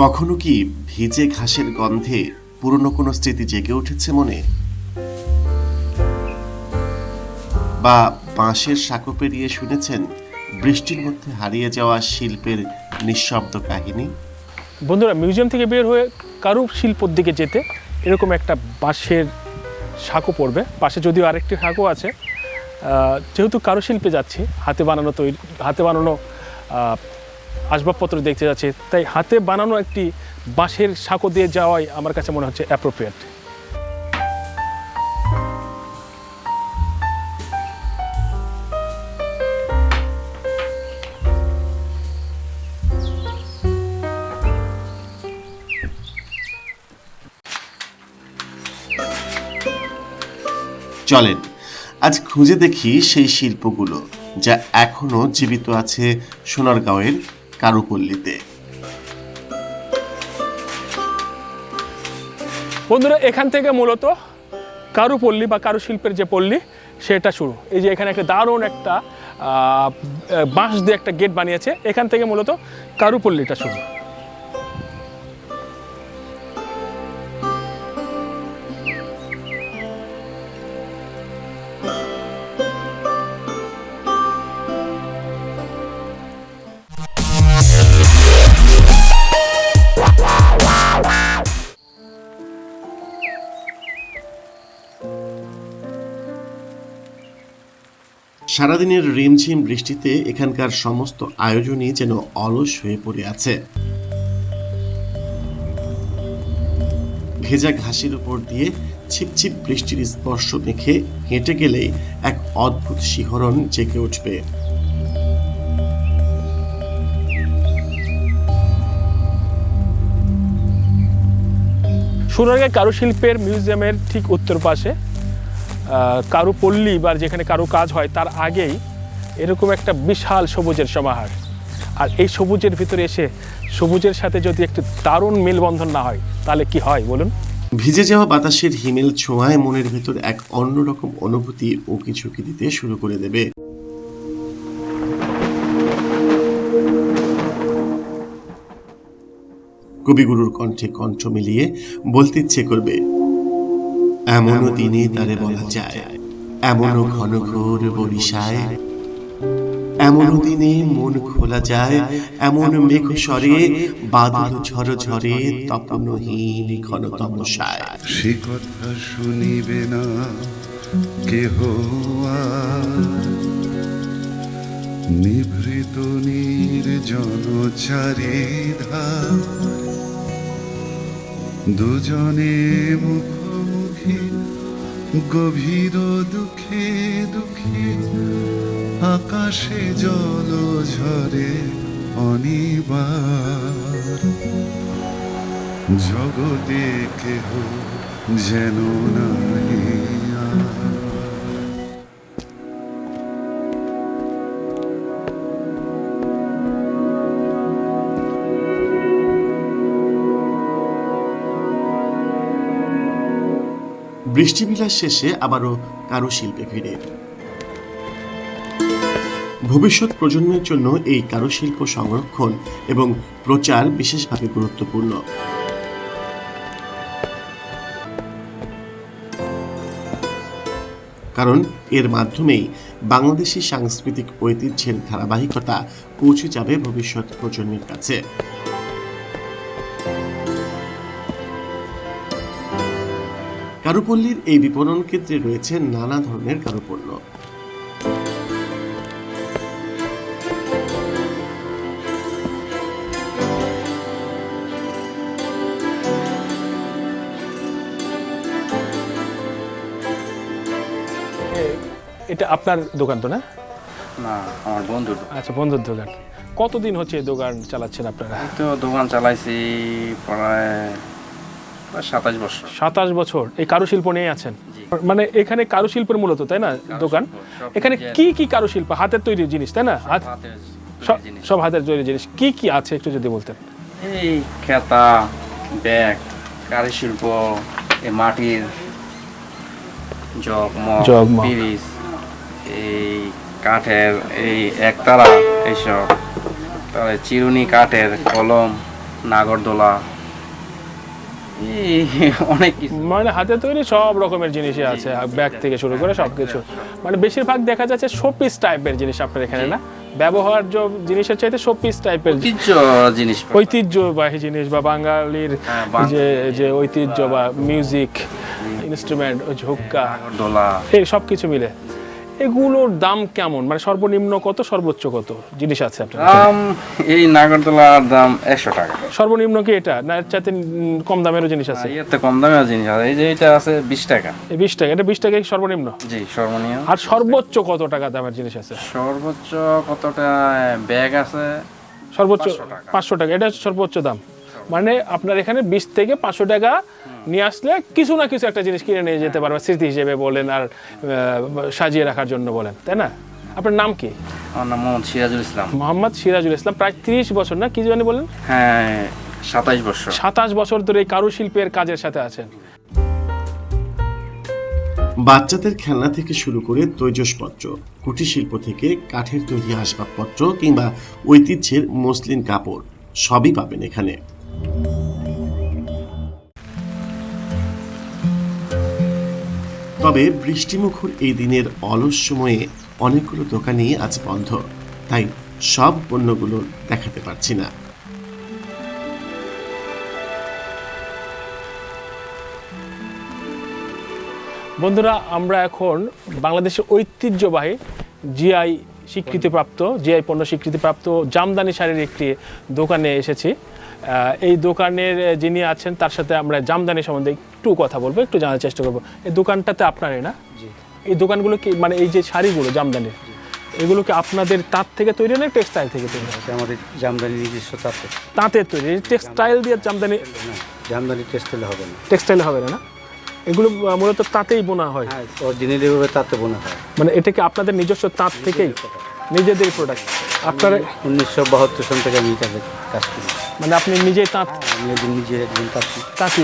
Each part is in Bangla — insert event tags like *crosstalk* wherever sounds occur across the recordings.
কখনো কি ভিজে ঘাসের গন্ধে পুরনো কোনো স্মৃতি জেগে উঠেছে মনে? বা বাঁশের সাঁকো পেরিয়ে শুনেছেন বৃষ্টির মধ্যে হারিয়ে যাওয়া শিল্পের নিঃশব্দ কাহিনী? বন্ধুরা, মিউজিয়াম থেকে বের হয়ে কারু শিল্পর দিকে যেতে এরকম একটা বাঁশের সাঁকো পড়বে। পাশে যদিও আরেকটি সাঁকো আছে যেহেতু কারুশিল্পে যাচ্ছি, হাতে বানানো তৈরি, হাতে বানানো আসবাবপত্র দেখতে যাচ্ছি, তাই হাতে বানানো একটি বাঁশের সাঁকো দিয়ে যাওয়াই আমার কাছে মনে হচ্ছে অ্যাপ্রোপ্রিয়েট চলেন, আজ খুঁজে দেখি সেই শিল্পগুলো যা এখনও জীবিত আছে সোনারগাঁওয়ের কারুপল্লীতে বন্ধুরা, এখান থেকে মূলত কারুপল্লী বা কারুশিল্পের যে পল্লী, সেটা শুরু। এই যে এখানে একটা দারুণ একটা বাঁশ দিয়ে একটা গেট বানিয়েছে। এখান থেকে মূলত কারুপল্লীটা শুরু। সারাদিনের রিমঝিম বৃষ্টিতে এখানকার সমস্ত আয়োজনই যেন অলস হয়ে পড়ে আছে। ভেজা ঘাসের উপর দিয়ে ছিপছিপ বৃষ্টির স্পর্শ মেখে হেঁটে গেলেই এক অদ্ভুত শিহরণ জেগে উঠবে। সোনারগাঁ কারুশিল্পের মিউজিয়ামের ঠিক উত্তর পাশে আহ, কারুপল্লী বা যেখানে কারু কাজ হয় তার আগেই এরকম একটা বিশাল সবুজের সমাহার। আর এই সবুজের ভিতরে এসে সবুজের সাথে যদি একটু দারুণ মেলবন্ধন না হয় তাহলে কি হয় বলুন? ভিজে যাওয়া বাতাসের হিমেল ছোঁয়ায় মনের ভেতর এক অন্যরকম অনুভূতি উকি ঝুঁকি দিতে শুরু করে দেবে। কবিগুরুর কণ্ঠে কণ্ঠ মিলিয়ে বলতে ইচ্ছে করবে। এমনও দিনে তারে বলা যায়। এমনও ঘন ঘোর বরিশায় এমন দিনে মন খোলা যায়। এমন মেঘ স্বরে বাদল ঝড় ঝরে তপনহীন ঘন তমসায় সে কথা শুনিবে না কেহ। নিভৃত নির্জন চারিধার। দুজনে মুখোমুখি গভীর দুঃখে দুঃখে আকাশে জল ঝরে অনিবার। জগতে কেহ যেন নাহি বৃষ্টিবিলাস শেষে আবারও কারুশিল্পে ফিরে ভবিষ্যৎ প্রজন্মের জন্য এই কারুশিল্প সংরক্ষণ এবং প্রচার বিশেষভাবে গুরুত্বপূর্ণ। কারণ এর মাধ্যমেই বাংলাদেশি সাংস্কৃতিক ঐতিহ্যের ধারাবাহিকতা পৌঁছে যাবে ভবিষ্যৎ প্রজন্মের কাছে। কারুপল্লীর এই বিপণন ক্ষেত্রে রয়েছে নানা ধরনের কারুপণ্য। এটা আপনার দোকান তো না? না আমার বন্ধুর আচ্ছা বন্ধুর দোকান। কতদিন হচ্ছে এই দোকান চালাচ্ছেন আপনারা? তো দোকান চালাইছি প্রায় সাতাশ বছর। সাতাশ বছর। এই কারুশিল্প নিয়ে আছেন? মানে এখানে কারুশিল্পের মূলত তাই না দোকান? এখানে কি কি কারুশিল্প? হাতের তৈরি জিনিস তাই না? সব- হাতের তৈরি জিনিস। কি কি আছে একটু যদি বলতেন? এই খেতা ব্যাগ কারি শিল্প এই মাটির জগ মগ। এই কাঠের এই একতারা এইসব। তারপরে চিরুনি কাঠের কলম নাগরদোলা *laughs* অনেক কিছু। মানে হাতে তৈরি সব রকমের জিনিসই আছে ব্যাগ থেকে শুরু করে সব কিছু মানে বেশিরভাগ দেখা যাচ্ছে শোপিস টাইপের জিনিস আপনার এখানে না? ব্যবহার্য জিনিসের চাইতে শোপিস টাইপের ঐতিহ্য জিনিস ঐতিহ্যবাহী জিনিস বা বাঙালির হ্যাঁ, যে যে ঐতিহ্য বা মিউজিক ইনস্ট্রুমেন্ট ঝুক্কা এই সব কিছু মিলে এগুলোর দাম কেমন? মানে সর্বনিম্ন কত সর্বোচ্চ কত জিনিস আছে আপনার দাম এই নাগরদোলার দাম একশো টাকা। সর্বনিম্ন কি এটা? না এর চাইতে কম দামেরও জিনিস আছে? ইয়েতে কম দামের জিনিস আছে। এই যে এটা আছে বিশ টাকা। এই বিশ টাকা এটা বিশ টাকাই সর্বনিম্ন? জি সর্বনিম্ন। আর সর্বোচ্চ কত টাকা দামের জিনিস আছে? সর্বোচ্চ কতটা? ব্যাগ আছে সর্বোচ্চ পাঁচশো টাকা। এটা সর্বোচ্চ দাম। মানে আপনার এখানে বিশ থেকে পাঁচশো টাকা নিয়ে আসলে কিছু না কিছু একটা জিনিস কিনে নিয়ে যেতে পারবেন স্মৃতি হিসেবে বলেন আর আহ, সাজিয়ে রাখার জন্য বলেন তাই না? আপনার নাম কি? আমার নাম মোহাম্মদ সিরাজুল ইসলাম। মোহাম্মদ সিরাজুল ইসলাম প্রায় তিরিশ বছর না? কি জানি বলেন? হ্যাঁ সাতাশ বছর। সাতাশ বছর ধরে এই কারুশিল্পের কাজের সাথে আছেন। বাচ্চাদের খেলনা থেকে শুরু করে তৈজসপত্র কুটির শিল্প থেকে কাঠের তৈরি আসবাবপত্র কিংবা ঐতিহ্যের মসলিন কাপড় সবই পাবেন এখানে। তবে বৃষ্টিমুখর এই দিনের অলস সময়ে অনেকগুলো দোকানই আজ বন্ধ। তাই সব পণ্যগুলো দেখাতে পারছি না। বন্ধুরা, আমরা এখন বাংলাদেশের ঐতিহ্যবাহী জিআই স্বীকৃতিপ্রাপ্ত, জিআই পণ্য স্বীকৃতিপ্রাপ্ত জামদানি শাড়ির একটি দোকানে এসেছি। এই দোকানের যিনি আছেন তার সাথে আমরা জামদানি সম্বন্ধে একটু কথা বলব একটু জানার চেষ্টা করব। এই দোকানটাতে আপনারই না? এই দোকানগুলো কি মানে এই যে শাড়িগুলো জামদানির এগুলো কি আপনাদের তাঁত থেকে তৈরি না টেক্সটাইল থেকে তৈরি? আমাদের জামদানি নিজস্ব তাতে তাঁতের তৈরি টেক্সটাইল দিয়ে জামদানি জামদানি টেস্ট হলে হবে না। টেক্সটাইল হবে না এগুলো মূলত তাঁতেই বোনা হয়? হ্যাঁ অরিজিনালি ভাবে তাতে বোনা হয়। মানে এটা কি আপনাদের নিজস্ব তাঁত থেকেই? নিজেদের প্রোডাক্ট আপনার উনিশশো বাহাত্তর সন থেকে আমি কাজে কাজ করি। মানে আপনি নিজেই তাঁত নিজে একদিন তাঁতি তাঁতি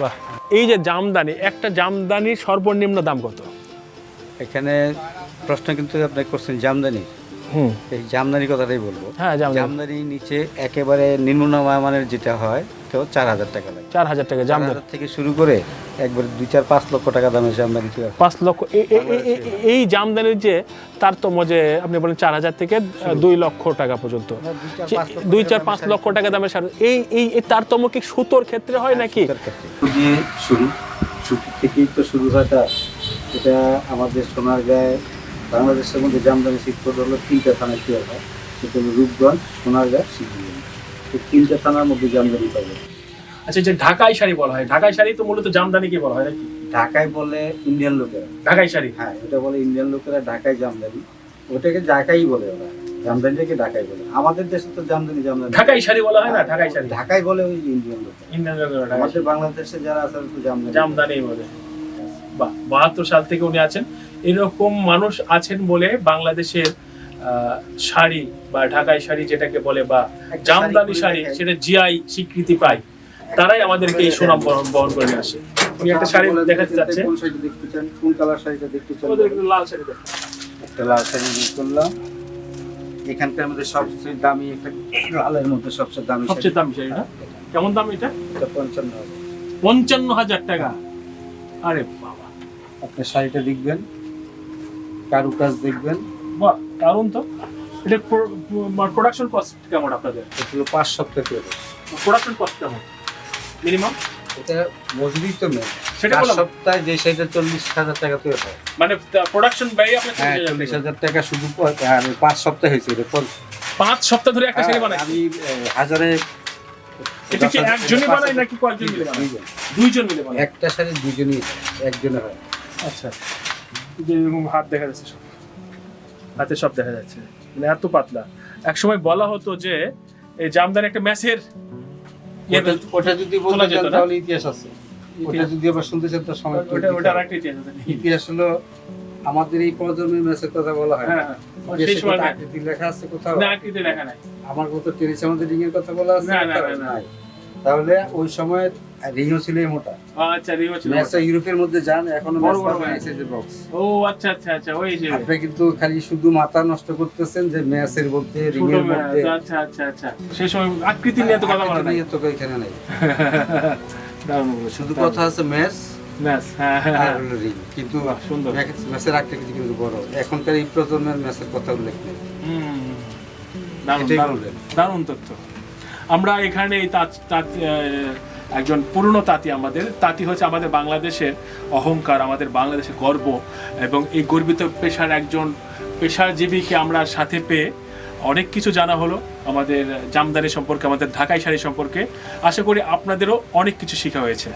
বাহ। এই যে জামদানি একটা জামদানির সর্বনিম্ন দাম কত? এখানে প্রশ্ন কিন্তু আপনি করছেন জামদানি। হুম। এই জামদানি কথাটাই বলব। হ্যাঁ জামদানি। নিচে একেবারে নিম্নমানের যেটা হয় তো চার হাজার টাকা লাগে। চার হাজার টাকা জামদানি। থেকে শুরু করে একবারে দুই চার পাঁচ লক্ষ টাকা দামের জামদানি হয়। পাঁচ লক্ষ। এই জামদানির যে তারতম্য যে আপনি বলেন চার হাজার থেকে দুই লক্ষ টাকা পর্যন্ত। দুই চার পাঁচ লক্ষ টাকা দামের শাড়ি। শাড়ি। এই এই তারতম্য কি সুতোর ক্ষেত্রে হয় নাকি? সুতার ক্ষেত্রে। শুরু সুতির থেকেই তো শুরু হয়টা। এটা আমাদের সোনার গায়ে বাংলাদেশের মধ্যে জামদানি শিল্প হলো তিনটা থানায় তৈরি হয়। সেটা হলো রূপগঞ্জ সোনারগাঁ শিবগঞ্জ এই তিনটা থানার মধ্যে জামদানি পাবে আচ্ছা যে ঢাকাই শাড়ি বলা হয় ঢাকাই শাড়ি তো মূলত জামদানিকে বলা হয় নাকি ঢাকায় বলে ইন্ডিয়ান লোকেরা। ঢাকাই শাড়ি? হ্যাঁ এটা বলে ইন্ডিয়ান লোকেরা ঢাকায় জামদানি। ওটাকে ঢাকাই বলে ওরা। জামদানিটাকে ঢাকাই বলে। আমাদের দেশে তো জামদানি জামদানি। ঢাকাই শাড়ি বলা হয় না? ঢাকাই শাড়ি। ঢাকাই বলে ওই ইন্ডিয়ান লোক ইন্ডিয়ান ঢাকাই আমাদের বাংলাদেশে যারা আছে তো জামদানি। জামদানি বলে। বাহ বাহাত্তর সাল থেকে উনি আছেন। এরকম মানুষ আছেন বলে বাংলাদেশের আহ, শাড়ি বা ঢাকাই শাড়ি যেটাকে বলে বা জামদানি শাড়ি শাড়ি সেটা জিআই স্বীকৃতি পায়। তারাই আমাদেরকে এই সুনাম বহন করে নিয়ে আসে। উনি একটা শাড়ি দেখাতে যাচ্ছে কোন শাড়িটা দেখতে চান? কোন কালার শাড়িটা দেখতে চান? লাল শাড়ি একটা লাল শাড়ি ইউজ করলাম এখানকার মধ্যে সবচেয়ে দামি একটা লালের মধ্যে সবচেয়ে দামি সবচেয়ে দামি শাড়িটা? কেমন দাম এটা? এটা পঞ্চান্ন পঞ্চান্ন হাজার টাকা। আরে বাবা। আপনি শাড়িটা দেখবেন কারুকাজ দেখবেন। বাহ কারণ তো। এটা প্রোডাকশন কস্ট কেমন আপনাদের? পাঁচ সপ্তাহ প্রোডাকশন কস্ট কেমন? মিনিমাম? এটা মজুরি তো নেই সেটা সপ্তাহে যে শাড়িটা চল্লিশ হাজার টাকা তৈরি হয়। মানে প্রোডাকশন ব্যয় আপনার হ্যাঁ চল্লিশ হাজার টাকা শুধু আর পাঁচ সপ্তাহ হয়েছে এটা পাঁচ সপ্তাহ ধরে একটা শাড়ি হ্যাঁ, বানাই আমি হাজারে এটা কি একজনই হাজার- নাকি কয়েকজন মিলে বানায়? দুইজন। মিলে বানায়। একটা শাড়ি দুজনই একজনে হয়। আচ্ছা। হাত দেখা যাচ্ছে সব। হাতে সব দেখা যাচ্ছে। মানে এত পাতলা। এক সময় বলা হতো যে এই জামদানি একটা ম্যাচের ওটা- যদি বলতে চান তাহলে ইতিহাস আছে। ওটা যদি আবার শুনতে চান তার সময় ইতিহাস হলো আমাদের এই প্রজন্মের ম্যাচের কথা বলা হয়। হ্যাঁ হ্যাঁ। আকৃতি লেখা আছে কোথাও। আমার কথা টেনিস আমাদের রিং এর কথা বলা আছে। তাহলে ওই সময় রিংও ছিল মোটা। আচ্ছা রিও ছিল ইউরোপের মধ্যে যান এখনও বক্স ও আচ্ছা আচ্ছা আচ্ছা ওই যে। আপনি কিন্তু খালি শুধু মাথা নষ্ট করতেছেন যে ম্যাচের মধ্যে রিংয়ের মধ্যে। আচ্ছা আচ্ছা আচ্ছা। সেই সময় আকৃতি নিয়ে তো কথা বলা নাই। তো এখানে নাই। *laughs* শুধু কথা আছে ম্যাচ ম্যাচ হ্যাঁ হ্যাঁ হ্যাঁ। হলো রিং। কিন্তু সুন্দর। ম্যাচের আকৃতি কিন্তু বড়। এখনকার এই প্রজন্মের ম্যাচের কথা উল্লেখ নেই। দারুণ তথ্য। আমরা এখানে এই একজন পুরনো তাঁতি আমাদের। তাঁতি হচ্ছে আমাদের বাংলাদেশের অহংকার, আমাদের বাংলাদেশের গর্ব এবং এই গর্বিত পেশার একজন পেশাজীবীকে আমরা সাথে পেয়ে অনেক কিছু জানা হলো আমাদের জামদানি সম্পর্কে, আমাদের ঢাকাই শাড়ি সম্পর্কে। আশা করি আপনাদেরও অনেক কিছু শেখা হয়েছে।